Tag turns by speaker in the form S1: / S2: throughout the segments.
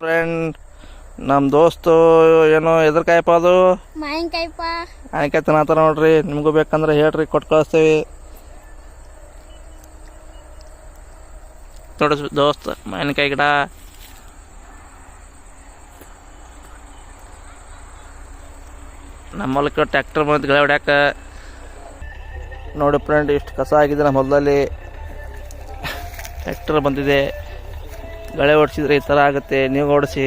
S1: Friend ನಮ್ಮ ದೋಸ್ತ ಏನೋ ಎದ್ರ ಕಾಯಪ್ಪ ಅದು?
S2: ಮಾವಿನಕಾಯಿಪ್ಪ.
S1: ಆಯ್ಕೆ ತಿನ್ನತ್ತಾರ ನೋಡ್ರಿ ನಿಮಗೂ ಬೇಕಂದ್ರೆ ಹೇಳ್ರಿ ಕೊಟ್ಟು ಕಳಿಸ್ತೀವಿ. ತೊಡಸ್ ದೋಸ್ತ ಮಾವಿನಕಾಯಿ ಗಿಡ. ನಮ್ಮ ಹೊಲಕ್ಕೆ ಟ್ರ್ಯಾಕ್ಟರ್ ಬಂದು ಗಿಡ ಹೊಡ್ಯಾಕ. ನೋಡಿ ಫ್ರೆಂಡ್ ಇಷ್ಟು ಕಸ ಆಗಿದೆ ನಮ್ಮ ಹೊಲದಲ್ಲಿ. ಟ್ಯಾಕ್ಟರ್ ಬಂದಿದೆ. ಗಳೆ ಓಡಿಸಿದ್ರೆ ಈ ಥರ ಆಗುತ್ತೆ ನೀವು ಓಡಿಸಿ.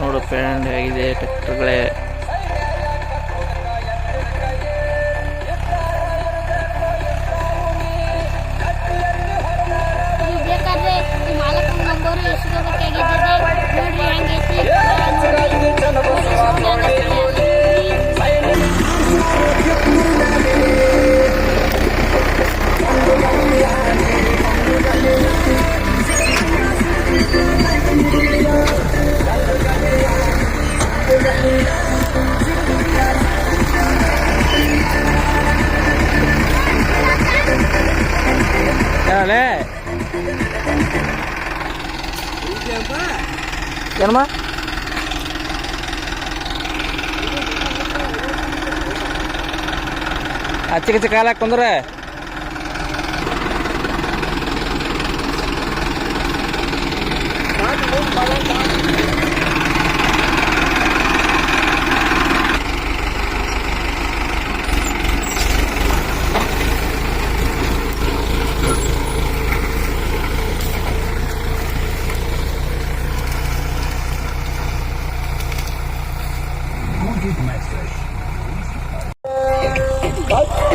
S1: ನೋಡು ಫ್ರೆಂಡ್ ಹೇಗಿದೆ ಟ್ರ್ಯಾಕ್ಟರ್ಗಳೇ ಹೇಳಲೇ ಏನಮ್ಮ ಅಚ್ಚಿ ಕಚ್ಚಿ ಕಾಲ ಹಾಕೊಂಡ್ರೆ good message. Oh,